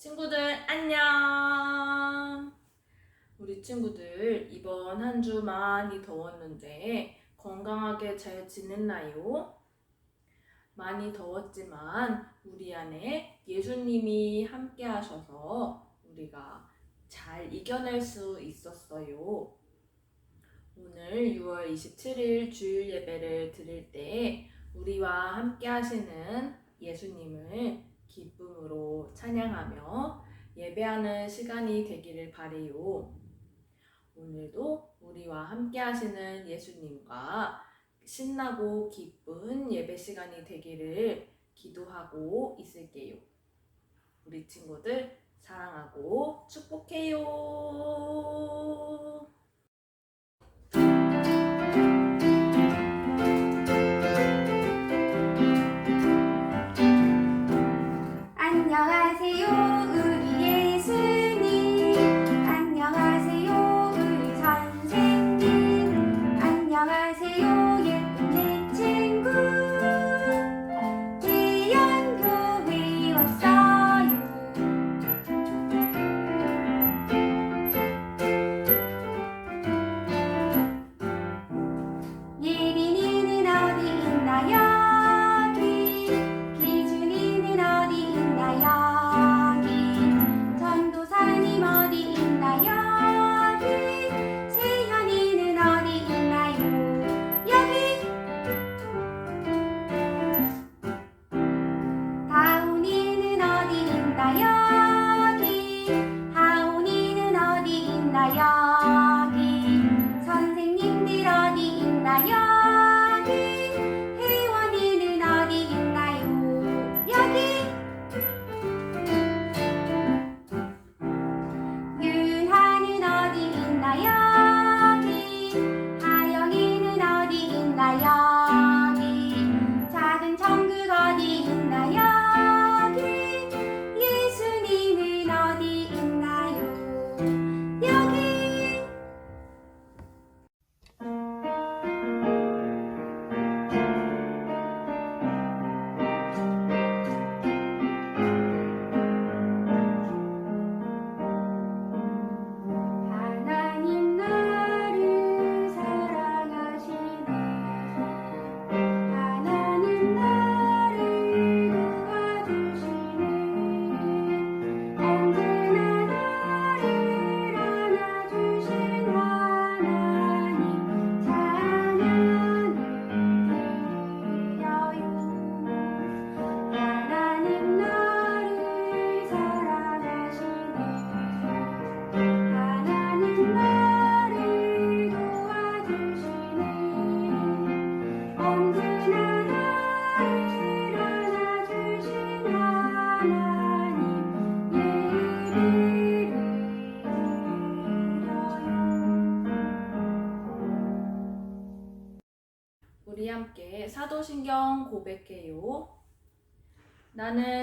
친구들 안녕. 우리 친구들 이번 한 주 많이 더웠는데 건강하게 잘 지냈나요? 많이 더웠지만 우리 안에 예수님이 함께 하셔서 우리가 잘 이겨낼 수 있었어요. 오늘 6월 27일 주일 예배를 드릴 때 우리와 함께 하시는 예수님을 기쁨으로 찬양하며 예배하는 시간이 되기를 바래요. 오늘도 우리와 함께 하시는 예수님과 신나고 기쁜 예배 시간이 되기를 기도하고 있을게요. 우리 친구들 사랑하고 축복해요.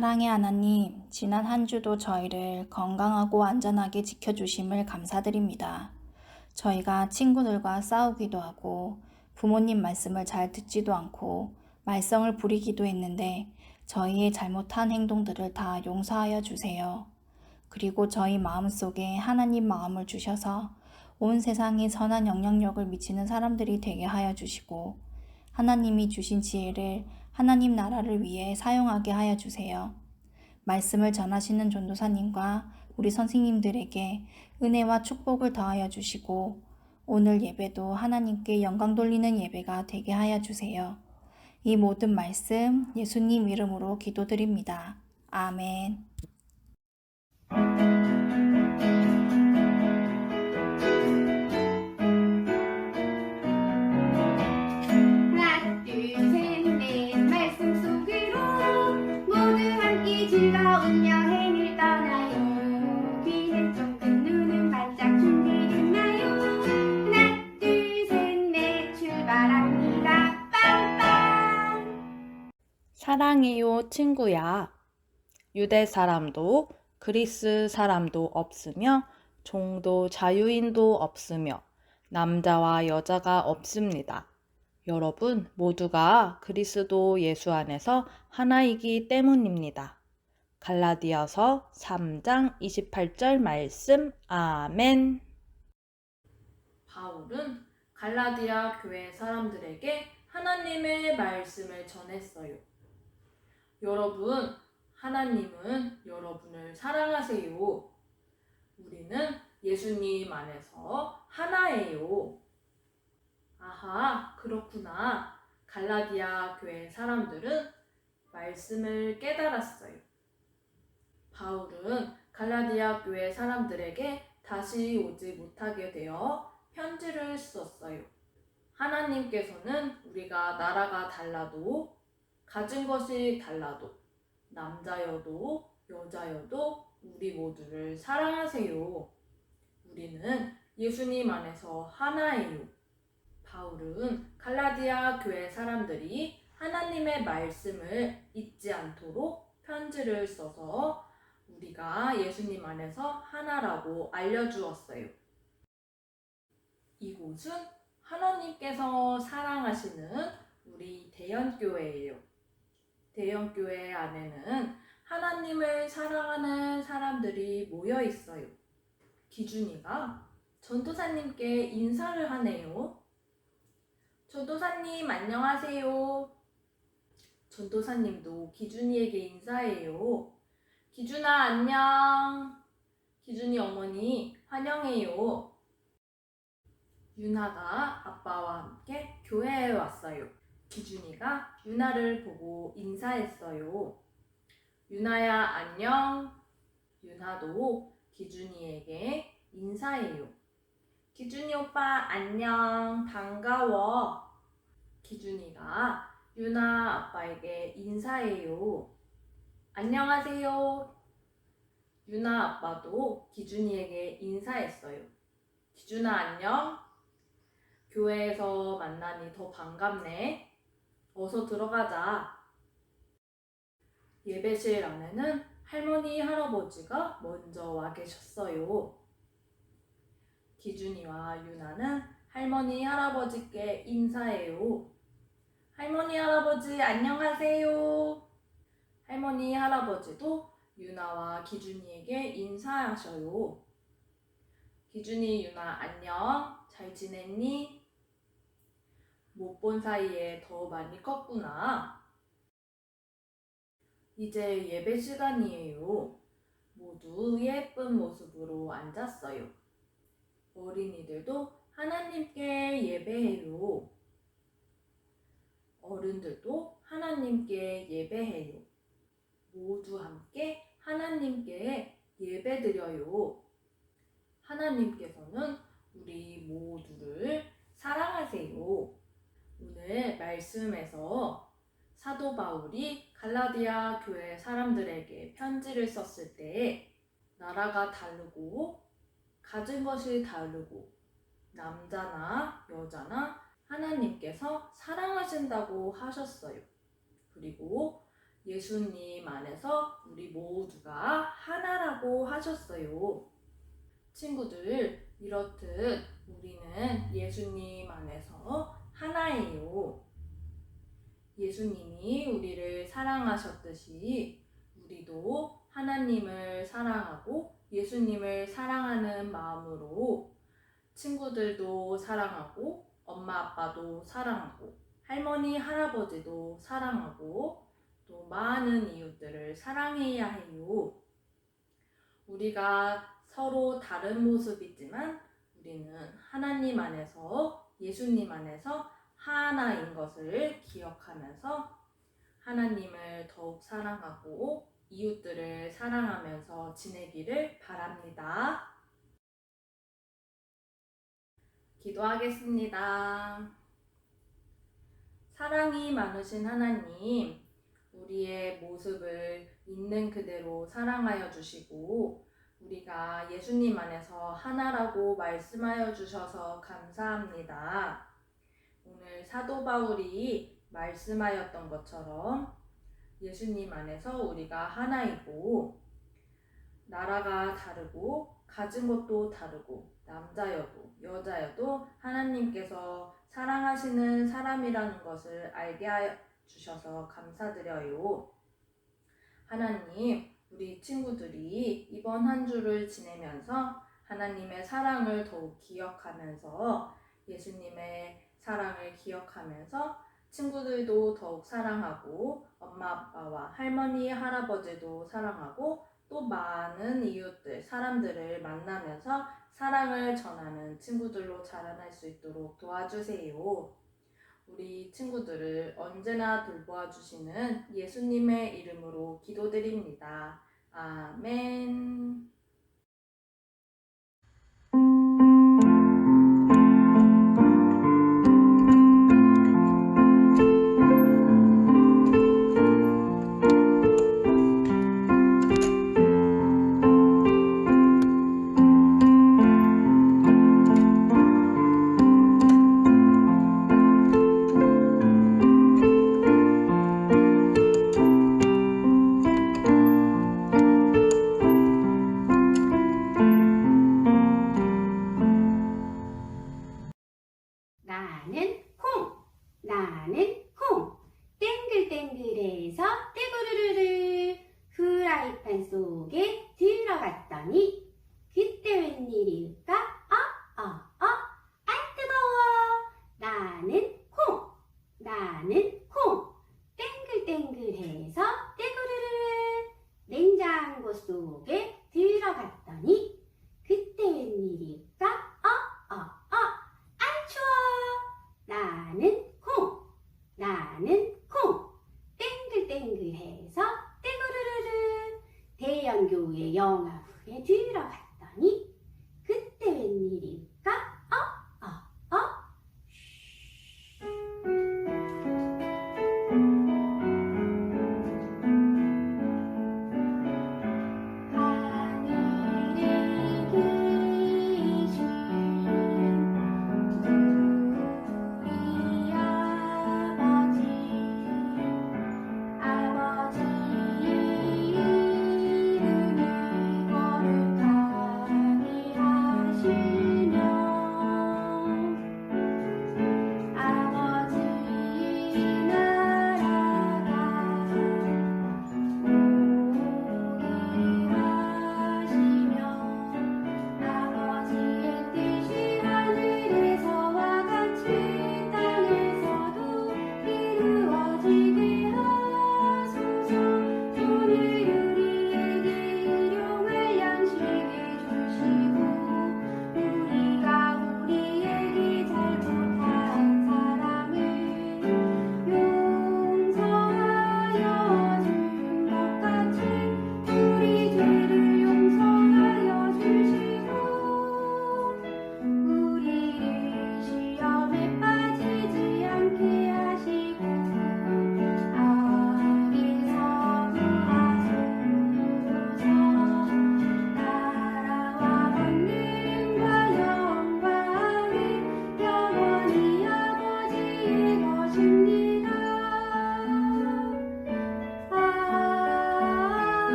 사랑의 하나님, 지난 한 주도 저희를 건강하고 안전하게 지켜주심을 감사드립니다. 저희가 친구들과 싸우기도 하고 부모님 말씀을 잘 듣지도 않고 말썽을 부리기도 했는데 저희의 잘못한 행동들을 다 용서하여 주세요. 그리고 저희 마음속에 하나님 마음을 주셔서 온 세상에 선한 영향력을 미치는 사람들이 되게 하여 주시고 하나님이 주신 지혜를 하나님 나라를 위해 사용하게 하여 주세요. 말씀을 전하시는 전도사님과 우리 선생님들에게 은혜와 축복을 더하여 주시고 오늘 예배도 하나님께 영광 돌리는 예배가 되게 하여 주세요. 이 모든 말씀 예수님 이름으로 기도드립니다. 아멘. 친구야. 유대 사람도 그리스 사람도 없으며 종도 자유인도 없으며 남자와 여자가 없습니다. 여러분 모두가 그리스도 예수 안에서 하나이기 때문입니다. 갈라디아서 3장 28절 말씀 아멘. 바울은 갈라디아 교회 사람들에게 하나님의 말씀을 전했어요. 여러분, 하나님은 여러분을 사랑하세요. 우리는 예수님 안에서 하나예요. 아하, 그렇구나. 갈라디아 교회 사람들은 말씀을 깨달았어요. 바울은 갈라디아 교회 사람들에게 다시 오지 못하게 되어 편지를 썼어요. 하나님께서는 우리가 나라가 달라도 가진 것이 달라도 남자여도 여자여도 우리 모두를 사랑하세요. 우리는 예수님 안에서 하나예요. 바울은 갈라디아 교회 사람들이 하나님의 말씀을 잊지 않도록 편지를 써서 우리가 예수님 안에서 하나라고 알려주었어요. 이곳은 하나님께서 사랑하시는 우리 대연교회예요. 대연교회 안에는 하나님을 사랑하는 사람들이 모여 있어요. 기준이가 전도사님께 인사를 하네요. 전도사님 안녕하세요. 전도사님도 기준이에게 인사해요. 기준아 안녕. 기준이 어머니 환영해요. 유나가 아빠와 함께 교회에 왔어요. 기준이가 유나를 보고 인사했어요. 유나야 안녕. 유나도 기준이에게 인사해요. 기준이 오빠 안녕 반가워. 기준이가 유나 아빠에게 인사해요. 안녕하세요. 유나 아빠도 기준이에게 인사했어요. 기준아 안녕. 교회에서 만나니 더 반갑네. 어서 들어가자. 예배실 안에는 할머니, 할아버지가 먼저 와 계셨어요. 기준이와 유나는 할머니, 할아버지께 인사해요. 할머니, 할아버지, 안녕하세요. 할머니, 할아버지도 유나와 기준이에게 인사하셔요. 기준이, 유나, 안녕. 잘 지냈니? 못 본 사이에 더 많이 컸구나. 이제 예배 시간이에요. 모두 예쁜 모습으로 앉았어요. 어린이들도 하나님께 예배해요. 어른들도 하나님께 예배해요. 모두 함께 하나님께 예배드려요. 하나님께서는 우리 모두를 사랑하세요. 오늘 말씀에서 사도 바울이 갈라디아 교회 사람들에게 편지를 썼을 때 나라가 다르고 가진 것이 다르고 남자나 여자나 하나님께서 사랑하신다고 하셨어요. 그리고 예수님 안에서 우리 모두가 하나라고 하셨어요. 친구들, 이렇듯 우리는 예수님 안에서 하나예요. 예수님이 우리를 사랑하셨듯이 우리도 하나님을 사랑하고 예수님을 사랑하는 마음으로 친구들도 사랑하고 엄마 아빠도 사랑하고 할머니 할아버지도 사랑하고 또 많은 이웃들을 사랑해야 해요. 우리가 서로 다른 모습이지만 우리는 하나님 안에서 예수님 안에서 하나인 것을 기억하면서 하나님을 더욱 사랑하고 이웃들을 사랑하면서 지내기를 바랍니다. 기도하겠습니다. 사랑이 많으신 하나님, 우리의 모습을 있는 그대로 사랑하여 주시고, 우리가 예수님 안에서 하나라고 말씀하여 주셔서 감사합니다. 오늘 사도 바울이 말씀하였던 것처럼 예수님 안에서 우리가 하나이고, 나라가 다르고, 가진 것도 다르고, 남자여도 여자여도 하나님께서 사랑하시는 사람이라는 것을 알게 주셔서 감사드려요. 하나님, 우리 친구들이 이번 한 주를 지내면서 하나님의 사랑을 더욱 기억하면서 예수님의 사랑을 기억하면서 친구들도 더욱 사랑하고 엄마 아빠와 할머니 할아버지도 사랑하고 또 많은 이웃들 사람들을 만나면서 사랑을 전하는 친구들로 자라날 수 있도록 도와주세요. 우리 친구들을 언제나 돌보아 주시는 예수님의 이름으로 기도드립니다. 아멘.